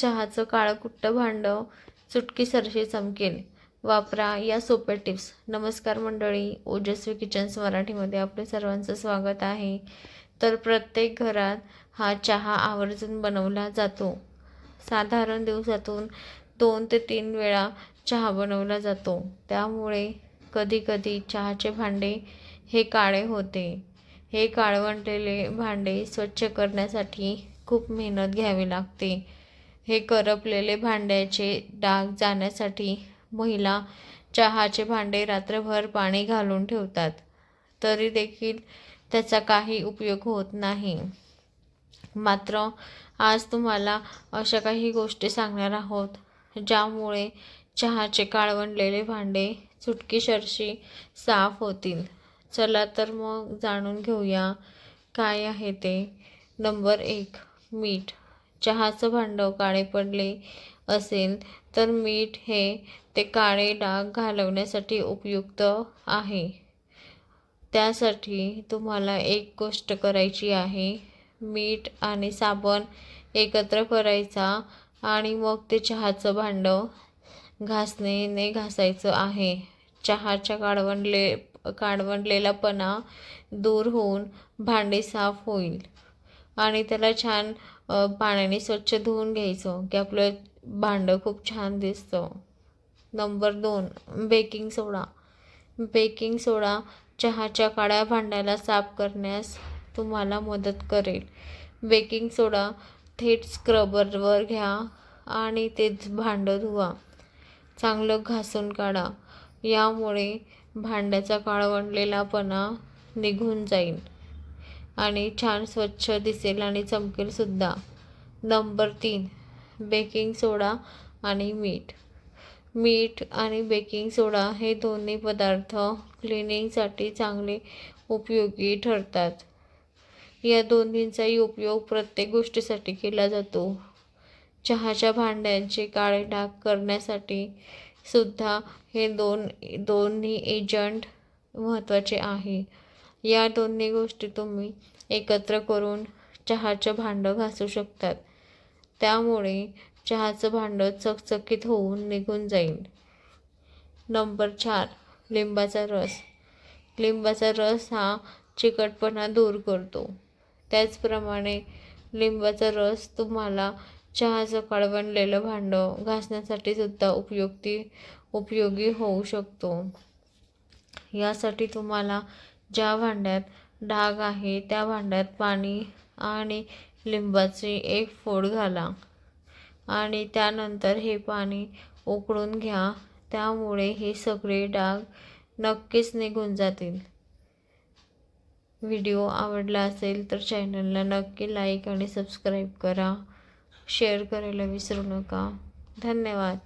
चहाचं काळं भांडं चुटकीसरशी चमकेल वापरा या सोप्या टिप्स. नमस्कार मंडळी ओजस्वी किचन्स मराठीमध्ये आपले सर्वांचं स्वागत आहे. तर प्रत्येक घरात हा चहा आवर्जून बनवला जातो. साधारण दिवसातून दोन ते तीन वेळा चहा बनवला जातो. त्यामुळे कधीकधी चहाचे भांडे हे काळे होते. हे काळवंटलेले भांडे स्वच्छ करण्यासाठी खूप मेहनत घ्यावी लागते. हे करपलेले भांड्याचे डाग जाण्यासाठी महिला चहाचे भांडे रात्रभर पाणी घालून ठेवतात. तरी देखील त्याचा काही उपयोग होत नाही. मात्र आज तुम्हाला अशा काही गोष्टी सांगणार आहोत ज्यामुळे चहाचे काळवंडलेले भांडे चुटकीसरशी साफ होतील. चला तर मग जाणून घेऊया काय आहे ते. नंबर एक मीठ. चहाचं भांडं काळे पडले असेल तर मीठ हे ते काळे डाग घालवण्यासाठी उपयुक्त आहे. त्यासाठी तुम्हाला एक गोष्ट करायची आहे. मीठ आणि साबण एकत्र करायचा आणि मग ते चहाचं भांडं घासणीने घासायचं आहे. चहाच्या काढवंडले काढवंडलेलापणा दूर होऊन भांडे साफ होईल. आणि त्याला छान पाण्याने स्वच्छ धुवून घ्यायचं. की आपलं भांडं खूप छान दिसतं. नंबर दोन बेकिंग सोडा. बेकिंग सोडा चहाच्या काळ्या भांड्याला साफ करण्यास तुम्हाला मदत करेल. बेकिंग सोडा थेट स्क्रबरवर घ्या आणि ते भांडं धुवा. चांगलं घासून काढा. यामुळे भांड्याचा काळवंडलेलापणा निघून जाईल. आणि छान स्वच्छ दिसेल आणि चमकेलसुद्धा नंबर तीन बेकिंग सोडा आणि मीठ. मीठ आणि बेकिंग सोडा हे दोन्ही पदार्थ क्लिनिंगसाठी चांगले उपयोगी ठरतात. या दोन्हींचाही उपयोग प्रत्येक गोष्टीसाठी केला जातो. चहाच्या भांड्यांचे काळे डाग करण्यासाठी सुद्धा हे दोन दोन्ही एजंट महत्त्वाचे आहे. या दोन्ही गोष्टी तुम्ही एकत्र करून चहाचं भांडं घासू शकतात. त्यामुळे चहाचं भांडं चकचकीत होऊन निघून जाईल. नंबर चार लिंबाचा रस. लिंबाचा रस हा चिकटपणा दूर करतो. त्याचप्रमाणे लिंबाचा रस तुम्हाला चहाचं काळवंडलेलं भांडं घासण्यासाठी सुद्धा उपयुक्ती उपयोगी होऊ शकतो. यासाठी तुम्हाला ज्या भांड्यात डाग आहे त्या भांड्यात पाणी आणि लिंबाची एक फोड घाला आणि त्यानंतर हे पाणी उकळून घ्या. त्यामुळे हे सगळे डाग नक्कीच निघून जातील. व्हिडिओ आवडला असेल तर चॅनलला नक्की लाईक आणि सबस्क्राईब करा. शेअर करायला विसरू नका. धन्यवाद.